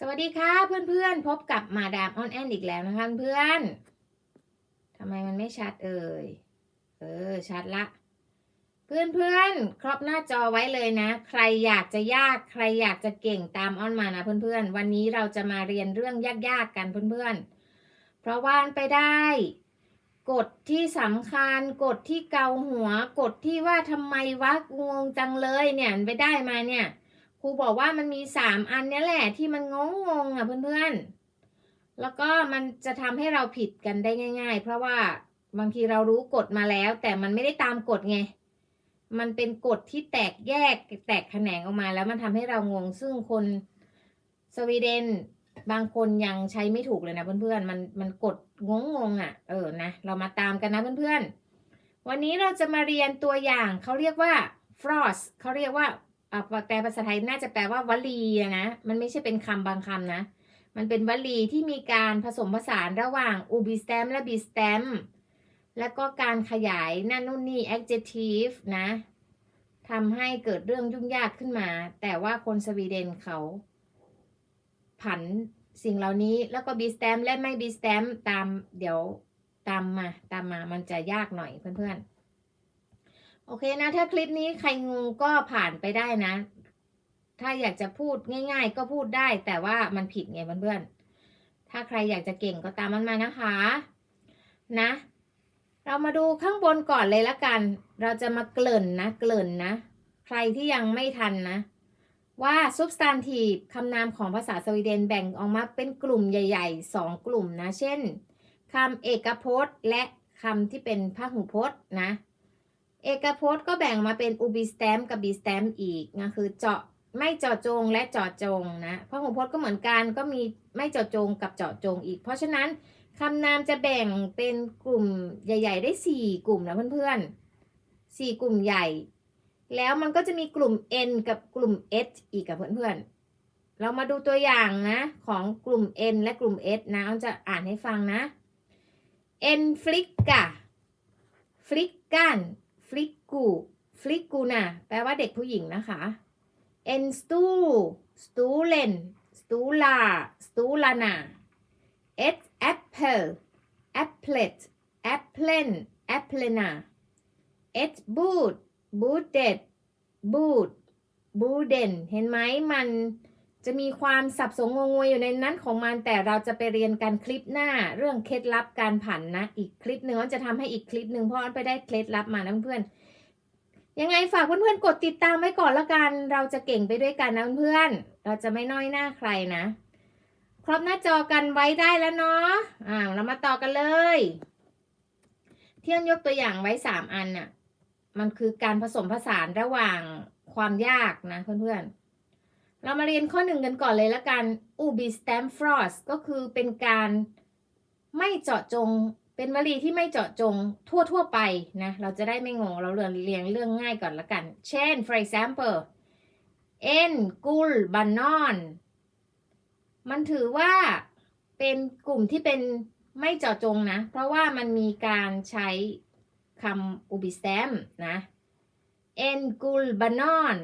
สวัสดีค่ะเพื่อนๆ พบกับมาดามออนแอนอีกแล้วนะคะเพื่อนทำไมมันไม่ชัดเอ่ย เออ ชัดละ เพื่อนๆ ครอบหน้าจอไว้เลยนะ ใครอยากจะยากใครอยากจะเก่งตามอ้อนมานะเพื่อนๆ วันนี้เราจะมาเรียนเรื่องยากๆกันเพื่อนๆ เพราะว่าไปได้กฎที่สำคัญกฎที่เกาหัวกฎที่ว่าทำไมวะงงจังเลยเนี่ยไปได้มาเนี่ย ครูบอกว่ามันมีสามอันนี้แหละที่มันงงงงอะเพื่อนๆ แล้วก็มันจะทำให้เราผิดกันได้ง่าย ๆ เพราะว่าบางทีเรารู้กฎมาแล้ว แต่มันไม่ได้ตามกฎไง มันเป็นกฎที่แตกแยกแตกแขนงออกมา แล้วมันทำให้เรางง ซึ่งคนสวีเดนบางคนยังใช้ไม่ถูกเลยนะเพื่อนๆ มันมันกฎงงงๆอะ เออนะ เรามาตามกันนะเพื่อนๆ วันนี้เราจะมาเรียนตัวอย่างเขาเรียกว่า frost เขาเรียกว่า แปลภาษาไทยน่าจะแปลว่าวลีนะ มันไม่ใช่เป็นคำบางคำนะ มันเป็นวลีที่มีการผสมผสานระหว่าง u b i stem และ b stem แล้วก็การขยายนั่นนู่นนี่ adjective นะทำให้เกิดเรื่องยุ่งยากขึ้นมา แต่ว่าคนสวีเดนเขา ผันสิ่งเหล่านี้แล้วก็ b stem และไม่ b stem ตามเดี๋ยวตามมาตามมามันจะยากหน่อยเพื่อนๆ โอเคนะ ถ้าคลิปนี้ใครงงก็ผ่านไปได้นะ ถ้าอยากจะพูดง่าย ๆ ก็พูดได้ แต่ว่ามันผิดไงเพื่อนๆถ้าใครอยากจะเก่งก็ตามมันมานะคะ นะ เรามาดูข้างบนก่อนเลยละกัน เราจะมาเกริ่นนะ เกริ่นนะ ใครที่ยังไม่ทันนะ ว่า substantive คำนามของภาษาสวีเดนแบ่งออกมาเป็นกลุ่มใหญ่ๆสองกลุ่มนะ เช่นคำเอกพจน์และคำที่เป็นพหูพจน์นะ เอกพจน์ก็แบ่งมาเป็น ubi stem กับ b stem อีกนะคือเจาะไม่เจาะจงและเจาะจงนะพหูพจน์ก็เหมือนกันก็มีไม่เจาะจงกับเจาะจงอีก เพราะฉะนั้นคำนามจะแบ่งเป็นกลุ่มใหญ่ ๆ ได้ 4 กลุ่มนะเพื่อนๆ4กลุ่มใหญ่ แล้วมันก็จะมีกลุ่ม n กับกลุ่ม s อีกกับเพื่อนๆ เรามาดูตัวอย่างนะของกลุ่ม n และกลุ่ม s นะเอาจะอ่านให้ฟังนะ n flicka flickan ฟลิกกู ฟลิกกูฟลิกกูน่ะแปลว่าเด็กผู้หญิงนะคะเอ็นสตูสตูเลนสตูลาสตูลานาเอ็ดแอปเปิลแอปเปิลแอปเปิลแอปเปิลนาเอ็ดบูดบูดเด็ดบูดบูเดนเห็นไหมมัน จะมีความสับสนงงงวยอยู่ในนั้นของมันแต่เราจะไปเรียนกันคลิปหน้าเรื่องเคล็ดลับการผันนะ อีกคลิปหนึ่งมันจะทำให้อีกคลิปหนึ่งเพราะมันไปได้เคล็ดลับมานะเพื่อนยังไงฝากเพื่อนๆกดติดตามไว้ก่อนละกัน เราจะเก่งไปด้วยกันนะเพื่อนเราจะไม่น้อยหน้าใครนะ ครอบหน้าจอกันไว้ได้แล้วเนาะอ่าเรามาต่อกันเลยเที่ยนยกตัวอย่างไว้สามอันน่ะ มันคือการผสมผสานระหว่างความยากนะเพื่อนๆ เรามาเรียนข้อหนึ่งกันก่อนเลยละกัน ubi stem frost ก็คือเป็นการไม่เจาะจง เป็นวลีที่ไม่เจาะจงทั่วทั่วไปนะ เราจะได้ไม่งง เราเรียนเรียงเรื่องง่ายก่อนละกัน เช่น for example en gul banan มันถือว่าเป็นกลุ่มที่เป็นไม่เจาะจงนะ เพราะว่ามันมีการใช้คำ ubi stem นะ en gul banan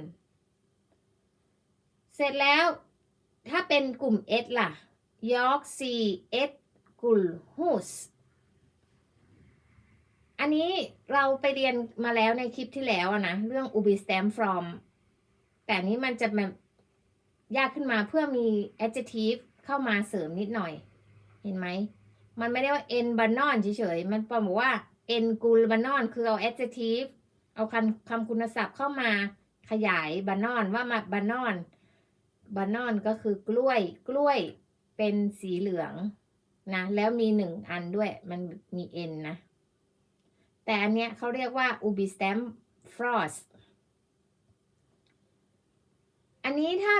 เสร็จแล้วถ้าเป็นกลุ่ม S ล่ะ York C S กุล Hus อันนี้เราไปเรียนมาแล้วในคลิปที่แล้วนะ เรื่อง ubi stem from แต่นี้มันจะแบบยากขึ้นมาเพื่อมี adjective เข้ามาเสริมนิดหน่อย เห็นไหม มันไม่ได้ว่า n banon เฉยๆ มันบอกว่า n กุล banon คือเอา adjective เอาคำคำคุณศัพท์เข้ามาขยาย banon ว่ามา banon บานอนก็คือกล้วย กล้วยเป็นสีเหลืองนะแล้วมีหนึ่งอันด้วยมันมีเอ็นนะ แต่อันเนี้ยเขาเรียกว่า ubi stem frost อันนี้ถ้า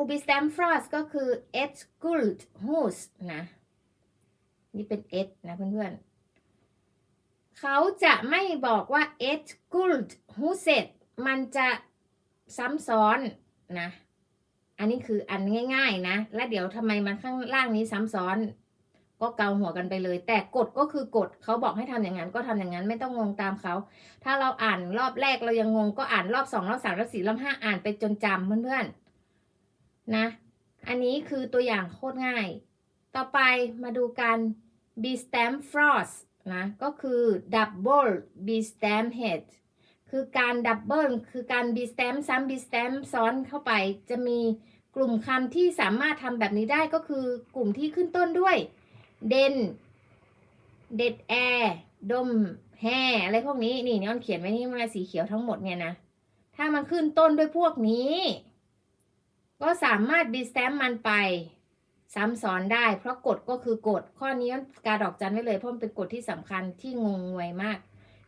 ubi stem frost ก็คือ et guld hus นะ นี่เป็น et นะเพื่อนๆเขาจะไม่บอกว่า et guld huset มันจะซ้ำซ้อนนะ อันนี้คืออันง่ายๆนะ และเดี๋ยวทำไมมันข้างล่างนี้ซ้ำซ้อน ก็เกาหัวกันไปเลย แต่กฎก็คือกฎเขาบอกให้ทำอย่างนั้นก็ทำอย่างนั้นไม่ต้องงงตามเขา ถ้าเราอ่านรอบแรกเรายังงงก็อ่านรอบสองรอบสามรอบสี่รอบห้าอ่านไปจนจำเพื่อนๆนะ อันนี้คือตัวอย่างโคตรง่าย ต่อไปมาดูกัน B stamp frost นะก็คือ double B stamp head คือการดับเบิลคือการ B stamp ซ้ำ B stamp ซ้อนเข้าไป จะมีกลุ่มคำที่สามารถทำแบบนี้ได้ก็คือกลุ่มที่ขึ้นต้นด้วยเดนเด็ดแอร์ดมแฮอะไรพวกนี้นี่นี่อ้อนเขียนไว้นี่มันสีเขียวทั้งหมดเนี่ยนะ ถ้ามันขึ้นต้นด้วยพวกนี้ ก็สามารถบีสแตมมันไป ซ้ำซ้อนได้ เพราะกฎก็คือกฎข้อนี้กาดอกจันไว้เลยเพราะมันเป็นกฎที่สำคัญที่งงงวยมาก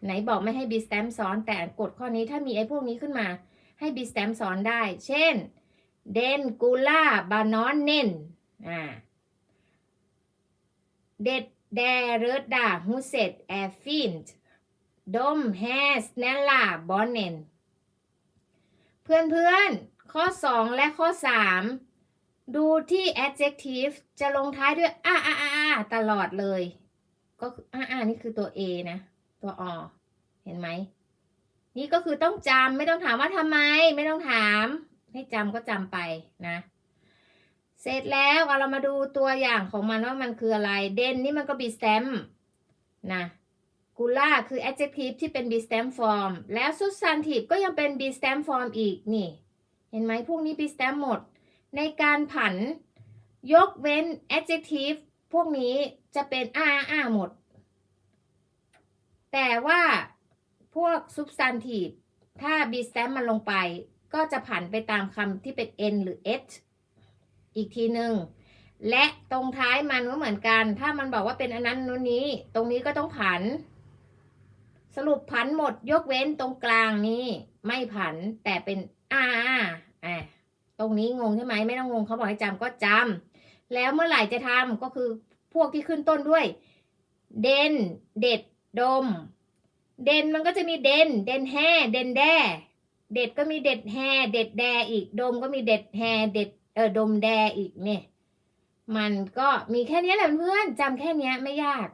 ไหนบอกไม่ให้บีสแตมซ้อนแต่กฎข้อนี้ถ้ามีไอ้พวกนี้ขึ้นมา ให้บีสแตมซ้อนได้ เช่นเดนกูล่าบานอนเนนอ่าเด็ดแดเรดดาฮูเซตแอฟฟินดมแฮสเนลลาบอนเนนเพื่อนเพื่อนๆ ข้อ 2 และข้อ 3 ดูที่ adjective จะลงท้ายด้วยอ่าอ่าอ่าตลอดเลย ก็ออ่าอ่านี่คือตัว A นะ ตัวอเห็นไหม นี่ก็คือต้องจำไม่ต้องถามว่าทำไม ไม่ต้องถาม ให้จำก็จำไปนะ เสร็จแล้วเอาเรามาดูตัวอย่างของมันว่ามันคืออะไร เดนนี่มันก็ be stem นะกูล่าคือ adjective ที่เป็น be stem form แล้ว substantive ก็ยังเป็น be stem form อีกนี่ เห็นไหมพวกนี้ be stem หมด ในการผัน ยกเว้น adjective พวกนี้จะเป็นอาอาหมด แต่ว่าพวก substantive ถ้า be stem มันลงไป ก็จะผันไปตามคำที่เป็น n หรือ h อีกทีหนึ่งและตรงท้ายมันก็เหมือนกัน ถ้ามันบอกว่าเป็นอันนั้นนู้นนี้ ตรงนี้ก็ต้องผัน สรุปผันหมด ยกเว้นตรงกลางนี้ ไม่ผันแต่เป็นอาอ่าตรงนี้งงใช่ไหมไม่ต้องงงเขาบอกให้จำก็จำแล้วเมื่อไหร่จะทำก็คือพวกที่ขึ้นต้นด้วย เดนเด็ด ดม เดนมันก็จะมีเดนเดนแฮเดนแดเด็ดก็มีเด็ดแฮเด็ดแดอีก ดมก็มีเด็ดแฮเด็ดเออดมแดอีกเนี่ย มันก็มีแค่นี้แหละเพื่อนจำแค่เนี้ยไม่ยาก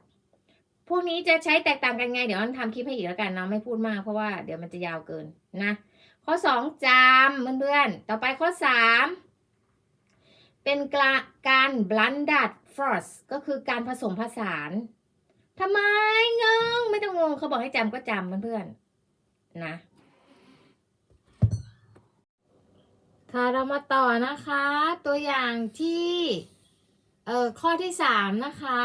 พวกนี้จะใช้แตกต่างกันไง เดี๋ยวอันทำคลิปให้อีกแล้วกันเนาะไม่พูดมากเพราะว่าเดี๋ยวมันจะยาวเกินนะ ข้อสองจำเพื่อนๆ ต่อไปข้อสามเป็นการ blended frost ก็คือการผสมผสาน ทำไมงงไม่ต้องงงเขาบอกให้จำก็จำเพื่อนๆนะค่ะเรามาต่อนะคะ ตัวอย่างที่เอ่อข้อที่สามนะคะ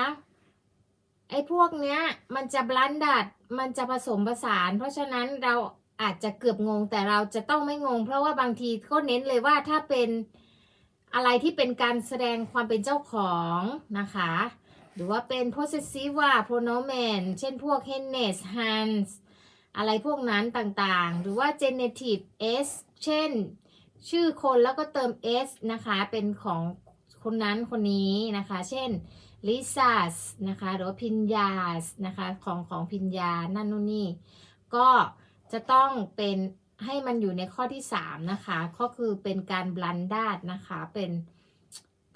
ไอ้พวกเนี้ยมันจะบลันดัดมันจะผสมผสาน เพราะฉะนั้นเราอาจจะเกือบงงแต่เราจะต้องไม่งง เพราะว่าบางทีก็เน้นเลยว่าถ้าเป็นอะไรที่เป็นการแสดงความเป็นเจ้าของนะคะ หรือว่าเป็น possessive ว่า pronomen เช่นพวก hennes hans อะไรพวกนั้นต่างๆ หรือว่า genitive s เช่น ชื่อคนแล้วก็เติม s นะคะ เป็นของคนนั้นคนนี้นะคะ เช่น lisas นะคะ หรือว่าพิญญาสนะคะ ของของพิญญา นั่นนู่นนี่ ก็จะต้องเป็นให้มันอยู่ในข้อที่ 3 นะคะ ก็คือเป็นการบลันดาดนะคะ เป็น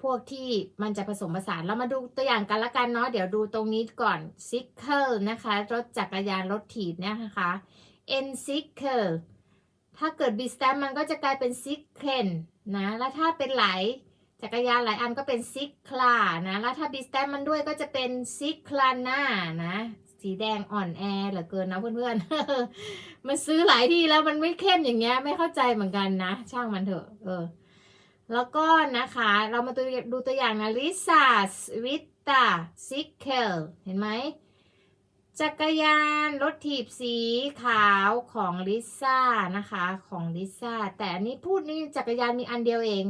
พวกที่มันจะผสมผสานเรามาดูตัวอย่างกันละกันเนาะเดี๋ยวดูตรงนี้ก่อน sickle นะคะรถจักรยานรถถีบเนี่ยนะคะ n sickle ถ้าเกิด b stamp มันก็จะกลายเป็น sickle นะแล้วถ้าเป็นไหลจักรยานหลายอันก็เป็น sickla นะแล้วถ้า b stamp มันด้วยก็จะเป็น sicklana นะสีแดงอ่อนแอเหลือเกินนะเพื่อนๆ มันซื้อหลายที่แล้วมันไม่เข้มอย่างเงี้ยไม่เข้าใจเหมือนกันนะ ช่างมันเถอะเออ แล้วก็นะคะ เรามาดูตัวอย่างนะ Lisa Vita Cycle เกิลเห็นไหมจักรยานรถถีบสีขาวของลิซ่านะคะของลิซ่าแต่อันนี้พูดนี่จักรยานมีอันเดียวเอง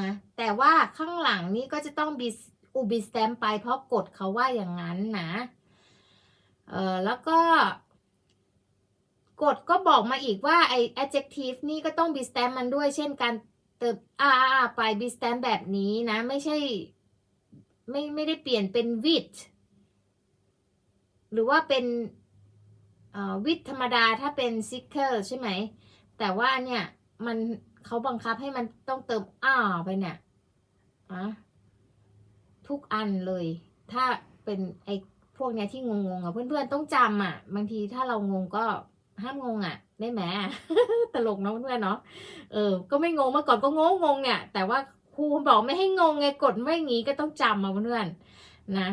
นะแต่ว่าข้างหลังนี่ก็จะต้องบีอุบิสแตมไปเพราะกฎเขาว่าอย่างนั้นนะเออแล้วก็กฎก็บอกมาอีกว่าไอ adjective นี่ก็ต้อง be stamp มันด้วยเช่นการ เติมอ่าอ่าไป be stamp แบบนี้นะ ไม่ใช่ ไม่ไม่ได้เปลี่ยนเป็น wit หรือว่าเป็นเอ่อ with ธรรมดาถ้าเป็น sicker ใช่ไหม แต่ว่าเนี่ยมันเขาบังคับให้มันต้องเติมอ่าไปเนี่ยอะทุกอันเลย ถ้าเป็นไอพวกเนี้ยที่งงๆอะเพื่อนๆต้องจำอะ บางทีถ้าเรางงก็ห้ามงงอะ ได้ไหมตลกเนาะเพื่อนเนาะเออ ก็ไม่งงเมื่อก่อนก็งงงเนี่ย แต่ว่าครูบอกไม่ให้งงไงกดไม่งี้ก็ต้องจำมาเพื่อนนะ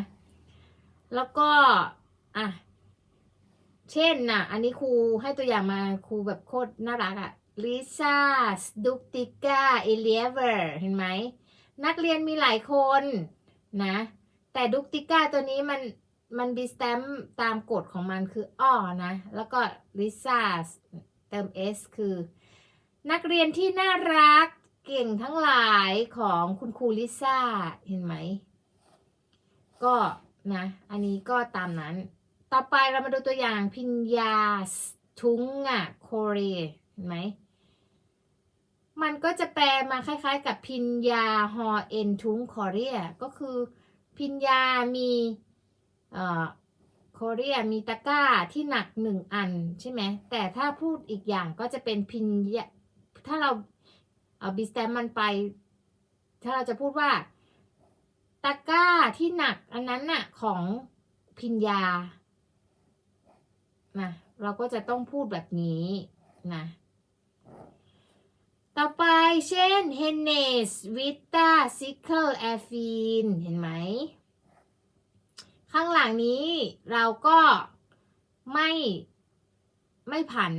แล้วก็อะเช่นน่ะ อันนี้ครูให้ตัวอย่างมาครูแบบโคตรน่ารักอะลิซ่าดุกติก้าเอเลียเวอร์เห็นไหมนักเรียนมีหลายคนนะ แต่ดุกติก้าตัวนี้มัน มันบีสแตมตามกฎของมันคืออ้อนะ แล้วก็ลิซ่าเติม s คือ นักเรียนที่น่ารักเก่งทั้งหลายของคุณครูลิซ่า เห็นไหม ก็นะ อันนี้ก็ตามนั้น ต่อไปเรามาดูตัวอย่างพิญญาทุงอะโคเรเห็นไหม มันก็จะแปลมาคล้ายๆ กับพิญญาฮอเอ็นทุงคอเรียก็คือพิญญามี เอ่อโคเรียมีตะกร้าที่หนักหนึ่งอันใช่ไหมแต่ถ้าพูดอีกอย่างก็จะเป็นพิญญาถ้าเราเอาบิสแตมมันไป ถ้าเราจะพูดว่าตะกร้าที่หนักอันนั้นน่ะของพิญญานะเราก็จะต้องพูดแบบนี้นะต่อไปเช่น h e n n e s Vita Sickle a f i n เห็นไหม ข้างหลังนี้เราก็ไม่ไม่ผัน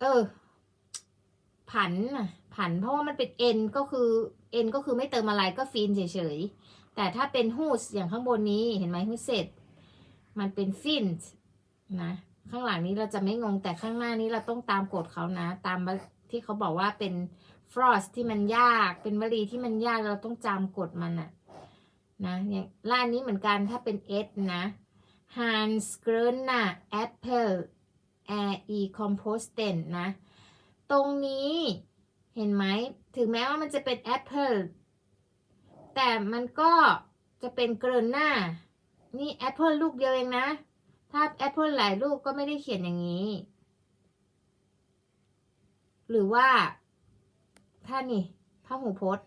เออ ผันผันเพราะว่ามันเป็น n ก็คือ n ก็คือไม่เติมอะไรก็ฟีนเฉยๆ แต่ถ้าเป็น whose อย่างข้างบนนี้เห็นไหม whose เสร็จ มันเป็น fin นะ ข้างหลังนี้เราจะไม่งงแต่ข้างหน้านี้เราต้องตามกฎเขานะ ตามที่เขาบอกว่าเป็น frost ที่มันยาก เป็นวลีที่มันยากเราต้องจำกฎมันอะ นะอย่างล่านนี้เหมือนกันถ้าเป็น s นะ Hans gröna apple är i komposten นะ ตรงนี้เห็นไหม ถึงแม้ว่ามันจะเป็นแอปเปิลแต่มันก็จะเป็นเกรนหน้า นี่แอปเปิลลูกเดียวเองนะ ถ้าแอปเปิลหลายลูกก็ไม่ได้เขียนอย่างนี้ หรือว่า ถ้านี่ถ้าหูพจน์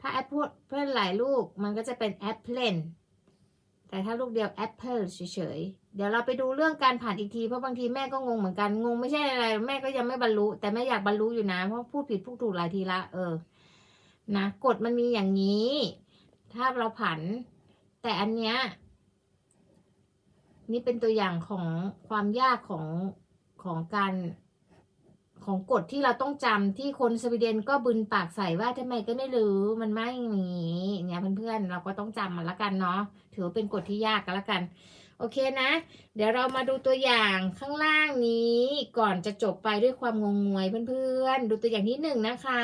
ถ้าแอปเปิลหลายลูกมันก็จะเป็นแอปเปิลแต่ถ้าลูกเดียวแอปเปิลเฉยๆ เดี๋ยวเราไปดูเรื่องการผ่านอีกทีเพราะบางทีแม่ก็งงเหมือนกัน งงไม่ใช่อะไร แม่ก็ยังไม่บรรลุ แต่แม่อยากบรรลุอยู่นะ เพราะพูดผิดพูดถูกหลายทีละ เออ นะกฎมันมีอย่างนี้ ถ้าเราผัน แต่อันเนี้ยนี่เป็นตัวอย่างของความยากของของการ ของกฎที่เราต้องจำที่คนสวีเดนก็บึนปากใส่ว่าทำไมก็ไม่รู้มันไม่มีเนี่ยเพื่อนๆเราก็ต้องจำมันละกันเนาะถือเป็นกฎที่ยากกันละกัน โอเคนะ เดี๋ยวเรามาดูตัวอย่างข้างล่างนี้ก่อนจะจบไปด้วยความงงงวยเพื่อนๆ ดูตัวอย่างที่หนึ่งนะคะ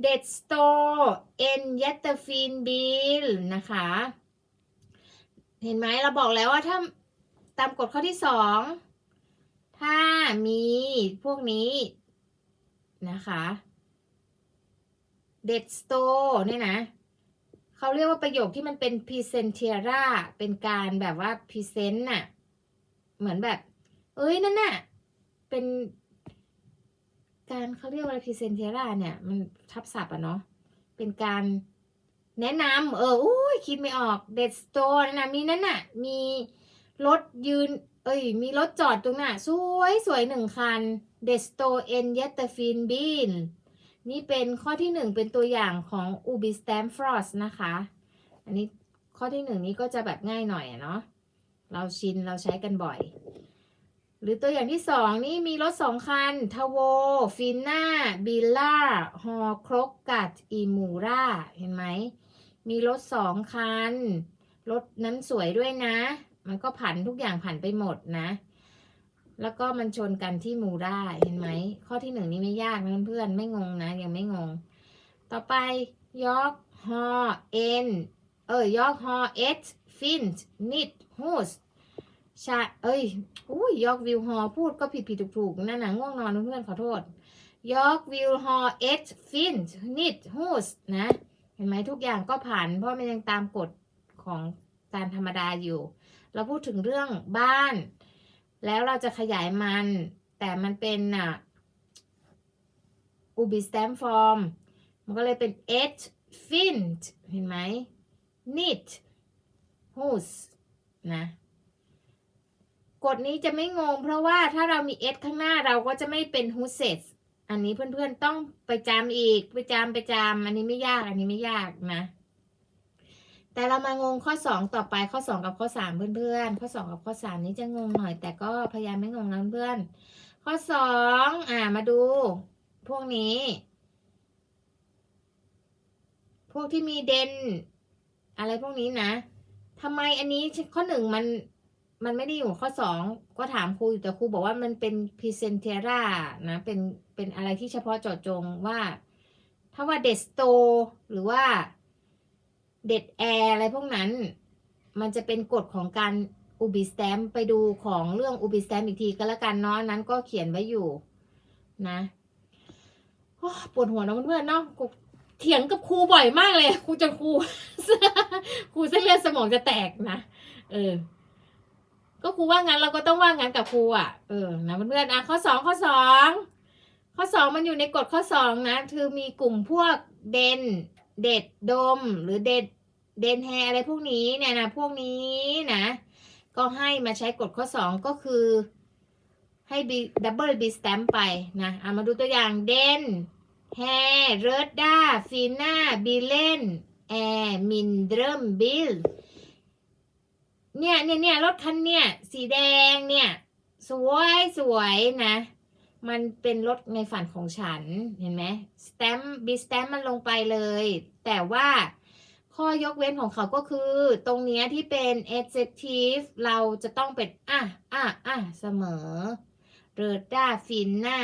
เด d สโตเอ็นยัตเตฟินบิลนะคะ เห็นไหมเราบอกแล้วว่าถ้าตามกฎข้อที่สอง ถ้ามีพวกนี้นะคะเด d สโตเนี่ยนะเขาเรียกว่าประโยคที่มันเป็นพ r เซนเทียร่าเป็นการแบบว่าพ r เซนต์น่ะ เหมือนแบบ เอ้ยนั่นน่ะ เป็นการเขาเรียกว่าพ r เซนเทียร่าเนี่ย มันทับศัพท์อะเนาะเป็นการแนะนำเอออุ้ยคิดไม่ออกเด d สโตนะนะมีนั่นน่ะ มีรถยืน เอ้ย มีรถจอดตรงน่ะ สวยสวยหนึ่งคันเดสโตเอ็นเยตเตฟินบินนี่เป็นข้อที่หนึ่งเป็นตัวอย่างของ u b i s t a m f r o s t นะคะ อันนี้ข้อที่หนึ่งนี้ก็จะแบบง่ายหน่อยเนาะเราชินเราใช้กันบ่อย หรือตัวอย่างที่สองนี่มีรถสองคันทโวฟินนาบิลล่าฮอครกกัดอีมูราเห็นไหม มีรถสองคัน รถนั้นสวยด้วยนะ มันก็ผันทุกอย่างผันไปหมดนะ แล้วก็มันชนกันที่มูราเห็นไหม ข้อที่หนึ่งนี้ไม่ยากนะเพื่อนๆไม่งงนะ ยังไม่งง ต่อไปยอกฮอเอ็นเอ้ยยอกฮอเอสฟินนิดฮูสชาเอ้ยอุ้ยยอกวิวฮอพูดก็ผิดผิดถูกถูกนั่นนะง่วงนอนเพื่อนๆขอโทษยอกวิวฮอเอสฟินนิดฮูสนะ เห็นไหมทุกอย่างก็ผ่านเพราะมันยังตามกฎของ การธรรมดาอยู่ เราพูดถึงเรื่องบ้าน แล้วเราจะขยายมัน แต่มันเป็นอะอูบิสแตมฟอร์มมันก็เลยเป็น et fint เห็นไหม knit hus นะกฎนี้จะไม่งง เพราะว่าถ้าเรามี s ข้างหน้าเราก็จะไม่เป็น huses อันนี้เพื่อนๆต้องไปจำอีก ไปจำไปจำอันนี้ไม่ยากอันนี้ไม่ยากนะ แต่เรามางงข้อสองต่อไปข้อสองกับข้อสามเพื่อนๆข้อสองกับข้อสามนี้จะงงหน่อย แต่ก็พยายามไม่งงนะเพื่อนข้อสองอ่ามาดู พวกนี้ พวกที่มีเดนอะไรพวกนี้นะทำไมอันนี้ข้อหนึ่งมันมันไม่ได้อยู่ข้อสองก็ถามครูอยู่แต่ครูบอกว่ามันเป็นพรีเซนเทรานะ เป็นเป็นอะไรที่เฉพาะเจาะจงว่า ถ้าว่าเดสโต หรือว่า เด็ดแอร์อะไรพวกนั้น มันจะเป็นกฎของการอุบิสแตมไปดูของเรื่องอุบิสแตมอีกทีก็แล้วกันเนาะนั้นก็เขียนไว้อยู่นะปวดหัวนะเพื่อนๆเนาะเถียงกับครูบ่อยมากเลยครูจะครูครูเส้นเลือดสมองจะแตกนะเออ ก็ครูว่างั้นเราก็ต้องว่างั้นกับครูอะเออนะเพื่อนๆอะข้อสองข้อสองข้อสองมันอยู่ในกฎข้อสองนะคือมีกลุ่มพวกเดน เด็ดดมหรือเด็ดเดนแฮอะไรพวกนี้เนี่ยนะพวกนี้นะ ก็ให้มาใช้กฎข้อสองก็คือ ให้บีดับเบิลบีสแตมไปนะเอามาดูตัวอย่างเดนแฮเรดดาฟีน่าบิเลนแอร์มินเดรมบิลเนี่ยเนี่ยเนี่ยรถคันเนี่ย สีแดงเนี่ย สวยสวยนะ มันเป็นรถในฝันของฉันเห็นไหมสแตมบีสแตมมันลงไปเลย แต่ว่าข้อยกเว้นของเขาก็คือ ตรงนี้ที่เป็น adjective เราจะต้องเป็น อะ อะ อะ เสมอเรดด้าฟินน่า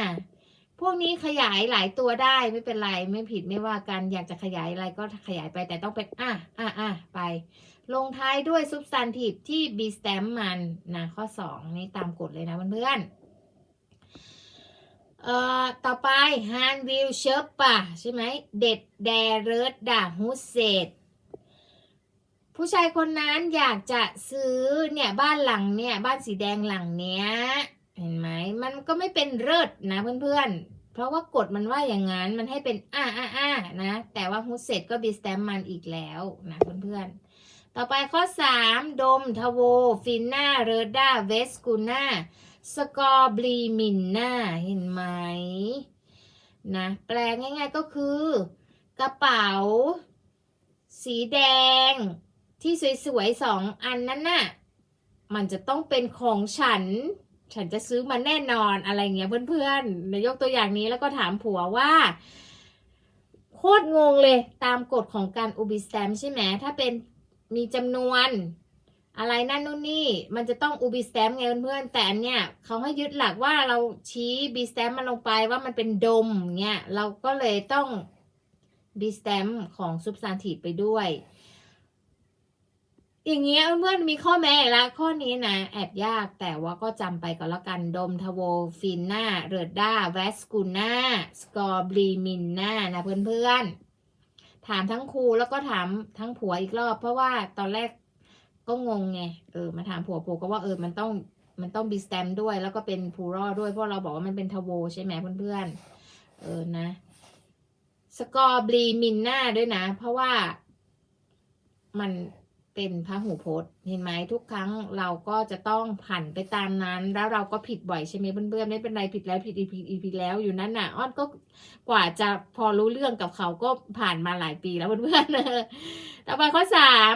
พวกนี้ขยายหลายตัวได้ไม่เป็นไรไม่ผิดไม่ว่ากัน อยากจะขยายอะไรก็ขยายไปแต่ต้องเป็น อะ อะ อะ ไป ลงท้ายด้วย substantive ที่ be stamp มันนะข้อ 2 นี่ตามกฎเลยนะเพื่อนๆ เอ่อต่อไป han will s h e r p a ใช่ไหมเด็ดแดเริดดาฮุเซตผู้ชายคนนั้นอยากจะซื้อเนี่ยบ้านหลังเนี่ยบ้านสีแดงหลังเนี้ยเห็นไหมมันก็ไม่เป็นเลิศนะเพื่อนๆ เพราะว่ากฎมันว่าอย่างนั้นมันให้เป็นอ่าอ่าอ่านะ แต่ว่าฮุเซตก็บีสแตมมันอีกแล้วนะเพื่อนๆ ต่อไปข้อ 3 ดมทโว ฟินนาเรดาเวสกูนา สกอร์บลีมินนาเห็นไหมนะแปลง่ายๆก็คือ กระเป๋า สีแดง ที่สวยๆสองอันนั้นน่ะมันจะต้องเป็นของฉัน ฉันจะซื้อมาแน่นอนอะไรเงี้ยเพื่อนๆเดี๋ยยกตัวอย่างนี้แล้วก็ถามผัวว่า โคตรงงเลยตามกฎของการอุบิสแตมใช่ไหมถ้าเป็นมีจำนวน อะไรนั่นนู่นนี่มันจะต้องอุบิสแตมไงเพื่อนๆแต่อันเนี่ยเขาให้ยึดหลักว่าเราชี้บีสแตมมันลงไปว่ามันเป็นดมเนี่ยเราก็เลยต้องบีสแตมของซุปซานทีไปด้วย อย่างเงี้ยเพื่อนๆมีข้อแม้ล้วข้อนี้นะ แอบยากแต่ว่าก็จำไปก็แล้วกันดมทโวฟินนาเรดด้าเวสกูนาสกอร์บลีมินนานะเพื่อนๆถามทั้งครูแล้วก็ถามทั้งผัวอีกรอบ เพราะว่าตอนแรก ก็งงไง เออ มาถามผัวผัวก็ว่าเออ มันต้อง มันต้องบีสแตมด้วย แล้วก็เป็นพูรอด้วย เพราะเราบอกว่ามันเป็นทโวใช่ไหมเพื่อนๆ เออ นะ สกอร์บลีมินนาด้วยนะ เพราะว่ามันเป็นพระหูพจน์เห็นไหมทุกครั้งเราก็จะต้องผันไปตามนั้น แล้วเราก็ผิดบ่อยใช่ไหมเพื่อนๆไม่เป็นไรผิดแล้วผิดอีพีอีพีแล้วอยู่นั่นน่ะอ้อนก็กว่าจะพอรู้เรื่องกับเขาก็ผ่านมาหลายปีแล้วเพื่อนๆต่อไปข้อสาม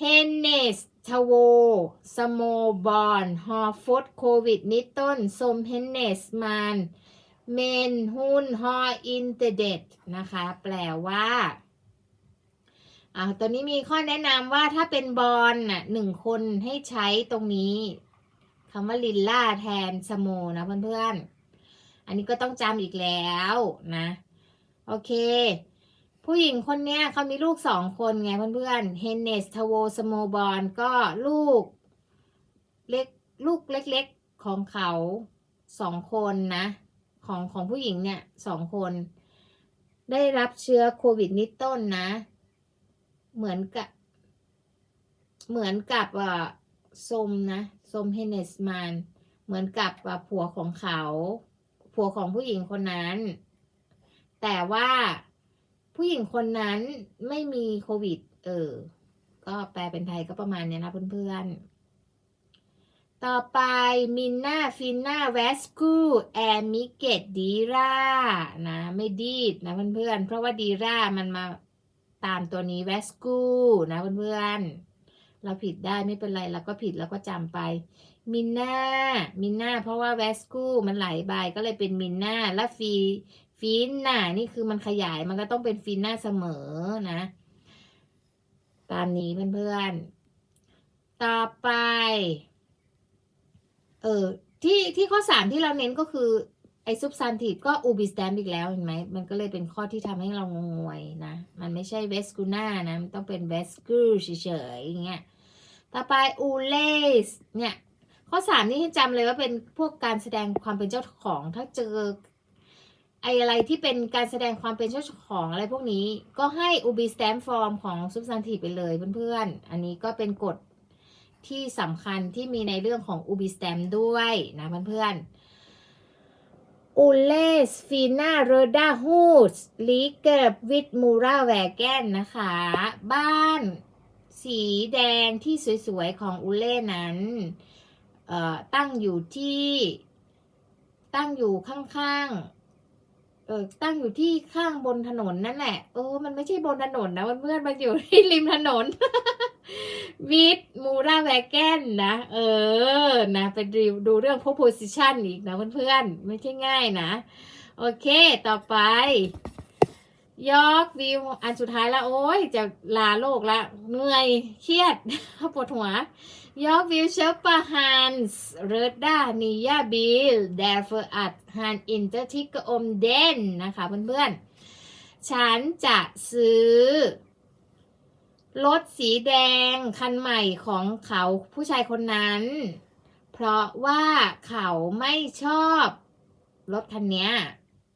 เฮนเนสทโว สโมบอนฮอฟดโควิด นิตต้นสมเฮนเนสมันเมนฮุนฮออินเตเดตนะคะ แปลว่าอ่าตอนนี้มีข้อแนะนำว่าถ้าเป็นบอลน่ะหนึ่งคนให้ใช้ตรงนี้คำว่าลินล่าแทนสโมนะเพื่อนๆ อันนี้ก็ต้องจำอีกแล้วนะ โอเค ผู้หญิงคนเนี้ยเขามีลูกสองคนไงเพื่อนๆเฮนเนสทโวสโมบอลก็ลูกเล็กลูกเล็กๆของเขาสองคนนะ ของของผู้หญิงเนี่ยสองคน ได้รับเชื้อโควิดนิดต้นนะ เหมือนกับ เหมือนกับอ่าสมนะสมเฮเนสมานเหมือนกับอ่าผัวของเขา ผัวของผู้หญิงคนนั้น แต่ว่า ผู้หญิงคนนั้นไม่มีโควิด เออ ก็แปลเป็นไทยก็ประมาณนี้นะเพื่อนๆ ต่อไปมินนาฟินนาเวสกูแอมิเกตดีรานะ ไม่ดีดนะเพื่อนๆ เพราะว่าดีรามันมาตามตัวนี้เวสกูนะเพื่อนๆ เราผิดได้ไม่เป็นไรเราก็ผิดเราก็จำไปมินนามินนาเพราะว่าเวสกูมันไหลใบก็เลยเป็นมินนาและฟี ฟินน่านี่คือมันขยายมันก็ต้องเป็นฟินนาเสมอนะ ตามนี้เพื่อนๆ ต่อไป เออที่ที่ข้อสามที่เราเน้นก็คือ ไอ้ซุปซันทีฟก็อูบิสแตมอีกแล้วเห็นไหม มันก็เลยเป็นข้อที่ทำให้เรางงวยนะ มันไม่ใช่เวสกูน่านะ มันต้องเป็นเวสกูเฉยๆอย่างเงี้ย ต่อไปอูเลสเนี่ย ข้อสามนี่ให้จำเลยว่าเป็นพวกการแสดงความเป็นเจ้าของถ้าเจอ ไออะไรที่เป็นการแสดงความเป็นเจ้าของอะไรพวกนี้ ก็ให้ ubi stamp form ของ substantive ไปเลยเพื่อนๆ อันนี้ก็เป็นกฎที่สำคัญที่มีในเรื่องของ ubi stamp ด้วยนะเพื่อนๆ u l e s fina roda hoods l i g e r with mura wagon นะคะ บ้านสีแดงที่สวยๆ ของอุเล่นั้นตั้งอยู่ที่ตั้งอยู่ข้างๆ เออตั้งอยู่ที่ข้างบนถนนนั่นแหละเออมันไม่ใช่บนถนนนะเพื่อนๆมันอยู่ที่ริมถนนวิดมูราแวกนนะเออนะไปดูดูเรื่อง proposition อีกนะเพื่อนๆ ไม่ใช่ง่ายนะ โอเคต่อไปยอกวิวอันสุดท้ายแล้ว โอ้ยจะลาโลกละเหนื่อยเครียดปวดหัว ยอกวิวเชปปาฮันส์เรดดานิยาบิลเดฟอัดฮันอินเตอร์ทิกอมเดนนะคะเพื่อนๆ ฉันจะซื้อ รถสีแดงคันใหม่ของเขาผู้ชายคนนั้น เพราะว่าเขาไม่ชอบรถคันนี้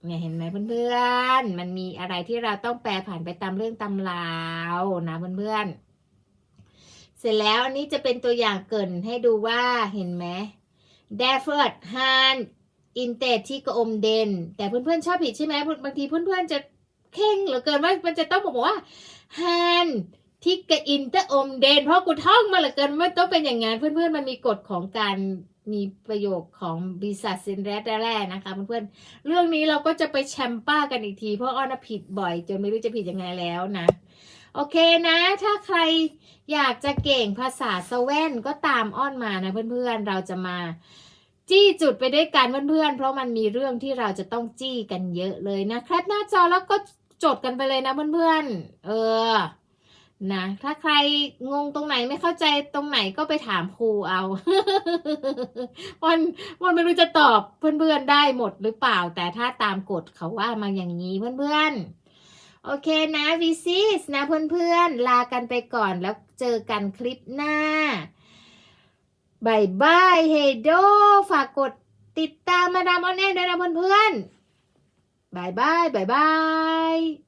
เนี่ยเห็นไหมเพื่อนๆ มันมีอะไรที่เราต้องแปลผ่านไปตามเรื่องตำราวนะเพื่อนๆ เสร็จแล้วอันนี้จะเป็นตัวอย่างเกินให้ดูว่าเห็นไหม d e f e r d Han i n t e ที่กระอมเดน แต่เพื่อนๆชอบผิดใช่ไหมบางทีเพื่อนๆจะเข่งเหลือเกินว่ามันจะต้องบอกว่า Han ที่กระอินเตอร์อมเดน เพราะกูท่องมาเหลือเกินว่าต้องเป็นอย่างงั้นเพื่อนๆมันมีกฎของการ มีประโยคของบิสัทซินแรดแร่นะคะเพื่อนๆเรื่องนี้เราก็จะไปแชมป้ากันอีกที เพราะอ้อนผิดบ่อย จนไม่รู้จะผิดยังไงแล้วนะ โอเคนะ ถ้าใครอยากจะเก่งภาษาสเวนก็ตามอ้อนมานะเพื่อนๆเราจะมาจี้จุดไปด้วยกันเพื่อนๆ เพราะมันมีเรื่องที่เราจะต้องจี้กันเยอะเลยนะแคปหน้าจอแล้วก็จดกันไปเลยนะเพื่อนๆ เออ นะถ้าใครงงตรงไหนไม่เข้าใจตรงไหนก็ไปถามครูเอาวันวันไม่รู้จะตอบเพื่อนๆได้หมดหรือเปล่า แต่ถ้าตามกฎเขาว่ามาอย่างนี้เพื่อนๆ โอเคนะวิซิสนะเพื่อนๆ ลากันไปก่อนแล้วเจอกันคลิปหน้าบายบายเฮโดฝากกดติดตามมาดามออนแอนด้วยนะเพื่อนๆบายบายบายบาย